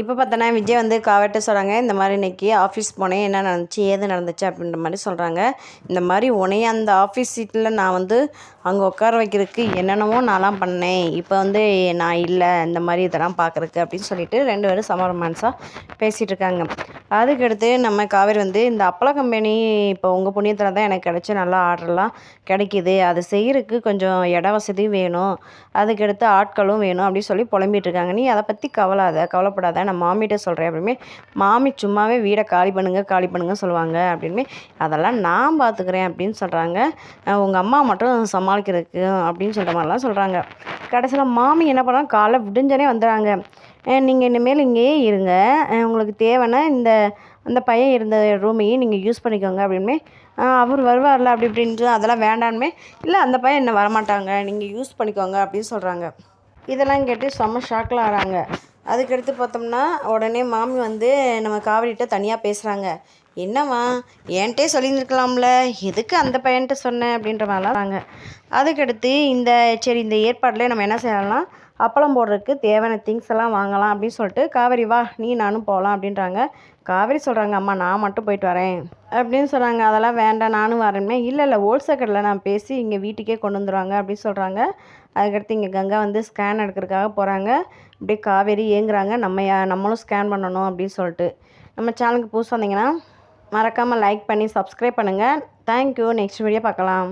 இப்போ பார்த்தோன்னா விஜய் வந்து காவட்ட சொல்கிறாங்க இந்த மாதிரி இன்னைக்கு ஆஃபீஸ் போனேன் என்ன நடந்துச்சு ஏது நடந்துச்சு அப்படின்ற மாதிரி சொல்கிறாங்க இந்த மாதிரி உனைய அந்த ஆஃபீஸ் சீட்டில் நான் வந்து அங்கே உட்கார வைக்கிறதுக்கு என்னென்னவோ நான்லாம் பண்ணேன். இப்போ வந்து நான் இல்லை இந்த மாதிரி இதெல்லாம் பார்க்குறக்கு அப்படின்னு சொல்லிட்டு ரெண்டு பேரும் சமரமான்ஸாக பேசிகிட்டு இருக்காங்க. அதுக்கடுத்து நம்ம காவேரி வந்து இந்த அப்பள கம்பெனி இப்போ உங்கள் புண்ணியத்தில் தான் எனக்கு கிடச்சி நல்லா ஆர்டர்லாம் கிடைக்கிது. அது செய்கிறதுக்கு கொஞ்சம் இட வசதியும் வேணும். அதுக்கடுத்து ஆட்களும் வேணும் அப்படின்னு சொல்லி புலம்பிகிட்டு இருக்காங்க. நீ அதை பற்றி கவலாத கவலைப்படாத. நான் மாமிகிட்ட சொல்கிறேன் அப்படிமே மாமி சும்மாவே வீடை காலி பண்ணுங்க காலி பண்ணுங்க சொல்லுவாங்க அப்படின்னு அதெல்லாம் நான் பார்த்துக்கிறேன் அப்படின்னு சொல்கிறாங்க உங்கள் அம்மா மட்டும் சமாளிக்கிறதுக்கு அப்படின்னு சொல்கிற மாதிரிலாம் சொல்கிறாங்க கடைசியில் மாமி என்ன பண்ணால் காலைல விடிஞ்சனே வந்துடுறாங்க நீங்கள் இனிமேல் இங்கேயே இருங்க. உங்களுக்கு தேவைன்னா இந்த அந்த பையன் இருந்த ரூமையும் நீங்கள் யூஸ் பண்ணிக்கோங்க. அப்படின்மே அவர் வருவார்ல அப்படி இப்படின்ட்டு அதெல்லாம் வேண்டான்மே இல்லை அந்த பையன் என்ன வரமாட்டாங்க. நீங்கள் யூஸ் பண்ணிக்கோங்க அப்படின்னு சொல்கிறாங்க இதெல்லாம் கேட்டு செம்ம ஷாக்கில் ஆகிறாங்க அதுக்கடுத்து பார்த்தோம்னா உடனே மாமி வந்து நம்ம காவலிகிட்ட தனியாக பேசுகிறாங்க என்னம்மா என்கிட்டே சொல்லியிருந்துருக்கலாம்ல எதுக்கு அந்த பையன்கிட்ட சொன்னேன் அப்படின்ற மாதிரிலாம் சொல்றாங்க அதுக்கடுத்து இந்த சரி இந்த ஏற்பாட்டில் நம்ம என்ன செய்யலாம்? அப்பளம் போடுறதுக்கு தேவையான திங்ஸ் எல்லாம் வாங்கலாம் அப்படின்னு சொல்லிட்டு காவேரி வா நீ நானும் போகலாம் அப்படின்றாங்க. காவேரி சொல்கிறாங்க அம்மா நான் மட்டும் போயிட்டு வரேன் அப்படின்னு சொல்கிறாங்க அதெல்லாம் வேண்டாம் நானும் வரேன்மே. இல்லை இல்லை ஹோல்சேல் கடையில் நான் பேசி இங்கே வீட்டுக்கே கொண்டு வந்துடுவாங்க அப்படின்னு சொல்கிறாங்க அதுக்கடுத்து இங்கே கங்கா வந்து ஸ்கேன் எடுக்கிறதுக்காக போகிறாங்க அப்படியே காவேரி ஏங்குறாங்க. நம்ம யா- நம்மளும் ஸ்கேன் பண்ணணும் அப்படின்னு சொல்லிட்டு. நம்ம சேனலுக்கு புதுசு வந்தீங்கன்னா மறக்காமல் லைக் பண்ணி சப்ஸ்கிரைப் பண்ணுங்கள் தேங்க்யூ நெக்ஸ்ட் வீடியோ பார்க்கலாம்.